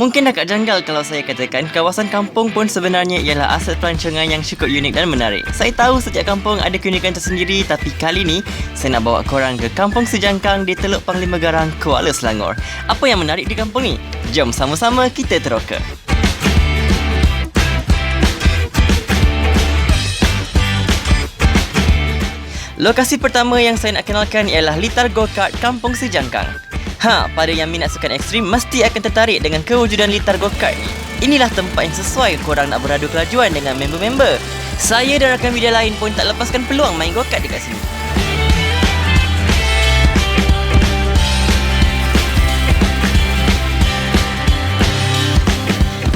Mungkin agak janggal kalau saya katakan kawasan kampung pun sebenarnya ialah aset pelancongan yang cukup unik dan menarik. Saya tahu setiap kampung ada keunikan tersendiri tapi kali ni saya nak bawa korang ke Kampung Sejangkang di Teluk Panglima Garang, Kuala Selangor. Apa yang menarik di kampung ni? Jom sama-sama kita teroka. Lokasi pertama yang saya nak kenalkan ialah Litar Go-Kart Kampung Sejangkang. Ha, pada yang minat sukan ekstrim mesti akan tertarik dengan kewujudan Litar Go-Kart ni. Inilah tempat yang sesuai korang nak beradu kelajuan dengan member-member. Saya dan rakan media lain pun tak lepaskan peluang main go-kart dekat sini.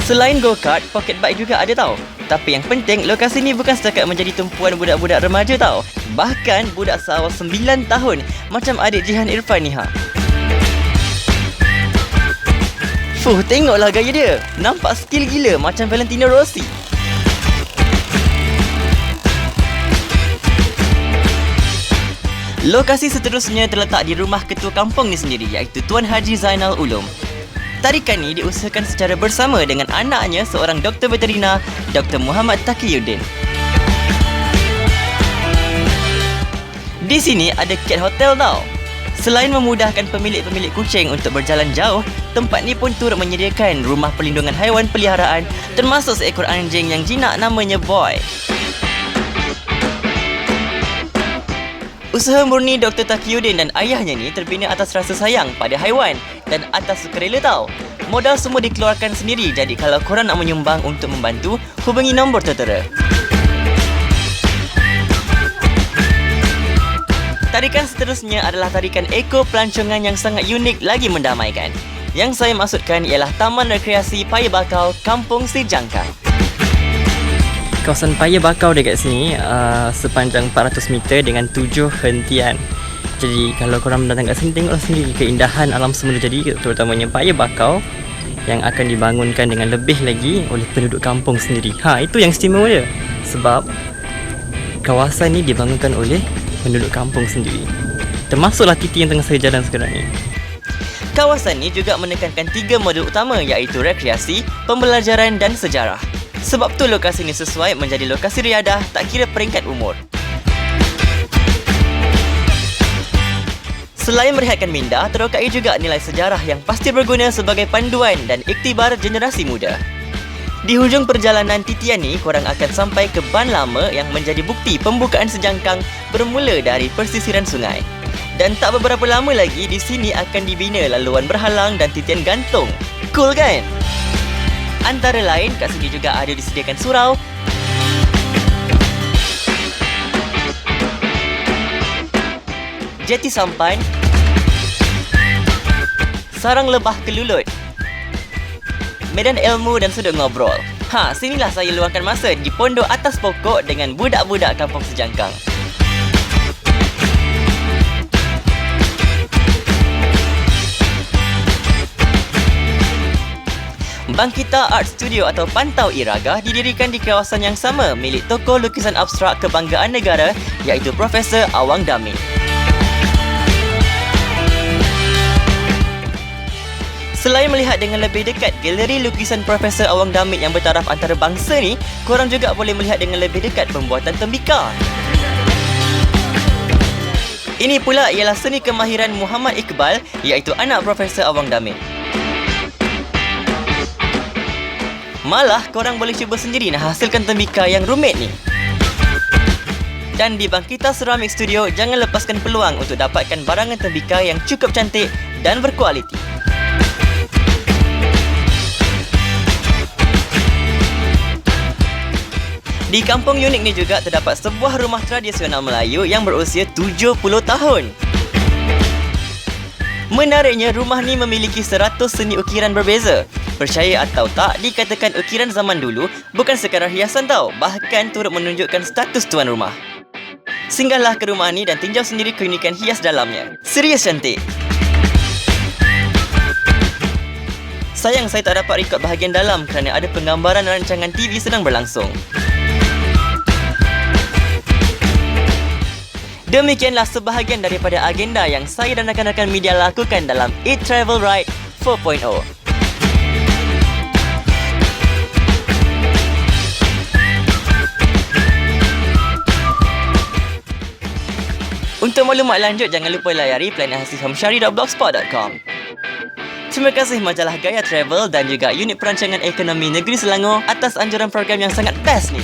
Selain go-kart, pocket bike juga ada tau. Tapi yang penting, lokasi ni bukan setakat menjadi tumpuan budak-budak remaja tau. Bahkan budak seawal 9 tahun macam adik Jihan Irfan ni ha. Fuh, tengoklah gaya dia. Nampak skill gila macam Valentino Rossi. Lokasi seterusnya terletak di rumah ketua kampung ni sendiri iaitu Tuan Haji Zainal Ulum. Tarikan ni diusahakan secara bersama dengan anaknya seorang doktor veterina, Dr. Muhammad Taqiyuddin. Di sini ada cat hotel tau. Selain memudahkan pemilik-pemilik kucing untuk berjalan jauh, tempat ni pun turut menyediakan rumah perlindungan haiwan peliharaan termasuk seekor anjing yang jinak namanya Boy. Usaha murni Dr. Taqiyuddin dan ayahnya ni terbina atas rasa sayang pada haiwan dan atas sukarela tau. Modal semua dikeluarkan sendiri jadi kalau korang nak menyumbang untuk membantu, hubungi nombor tertera. Tarikan seterusnya adalah tarikan eko pelancongan yang sangat unik lagi mendamaikan. Yang saya maksudkan ialah Taman Rekreasi Paya Bakau, Kampung Sijangkang. Kawasan Paya Bakau dekat sini uh, sepanjang 400 meter dengan tujuh hentian. Jadi kalau korang datang kat sini tengoklah sendiri keindahan alam semula jadi terutamanya Paya Bakau yang akan dibangunkan dengan lebih lagi oleh penduduk kampung sendiri. Ha itu yang istimewa dia. Sebab kawasan ni dibangunkan oleh penduduk kampung sendiri. Termasuklah titi yang tengah saya jalan sekarang ni. Kawasan ni juga menekankan tiga modul utama iaitu rekreasi, pembelajaran dan sejarah. Sebab tu lokasi ini sesuai menjadi lokasi riadah tak kira peringkat umur. Selain merehatkan minda, terokai juga nilai sejarah yang pasti berguna sebagai panduan dan iktibar generasi muda. Di hujung perjalanan titian ni, korang akan sampai ke ban lama yang menjadi bukti pembukaan sejangkang bermula dari persisiran sungai. Dan tak beberapa lama lagi, di sini akan dibina laluan berhalang dan titian gantung. Cool kan? Antara lain, kat sini juga ada disediakan surau, jeti sampan, sarang lebah kelulut, medan ilmu dan sudut ngobrol. Ha, sinilah saya luangkan masa di pondok atas pokok dengan budak-budak kampung sejangkang. Bangkita Art Studio atau Pantau Iraga didirikan di kawasan yang sama milik tokoh lukisan abstrak kebanggaan negara iaitu Profesor Awang Dami. Selain melihat dengan lebih dekat galeri lukisan Profesor Awang Damit yang bertaraf antarabangsa ni, korang juga boleh melihat dengan lebih dekat pembuatan tembikar. Ini pula ialah seni kemahiran Muhammad Iqbal iaitu anak Profesor Awang Damit. Malah korang boleh cuba sendiri nak hasilkan tembikar yang rumit ni. Dan di Bangkita Ceramic Studio, jangan lepaskan peluang untuk dapatkan barangan tembikar yang cukup cantik dan berkualiti. Di kampung unik ni juga terdapat sebuah rumah tradisional Melayu yang berusia 70 tahun. Menariknya, rumah ni memiliki 100 seni ukiran berbeza. Percaya atau tak, dikatakan ukiran zaman dulu bukan sekadar hiasan tau, bahkan turut menunjukkan status tuan rumah. Singgahlah ke rumah ni dan tinjau sendiri keunikan hias dalamnya. Serius cantik. Sayang saya tak dapat rekod bahagian dalam kerana ada penggambaran rancangan TV sedang berlangsung. Demikianlah sebahagian daripada agenda yang saya dan rakan-rakan media lakukan dalam Eat Travel Ride 4.0. Untuk maklumat lanjut, jangan lupa layari planethasihomeshari.blogspot.com Terima kasih majalah Gaya Travel dan juga unit perancangan ekonomi Negeri Selangor atas anjuran program yang sangat best ni.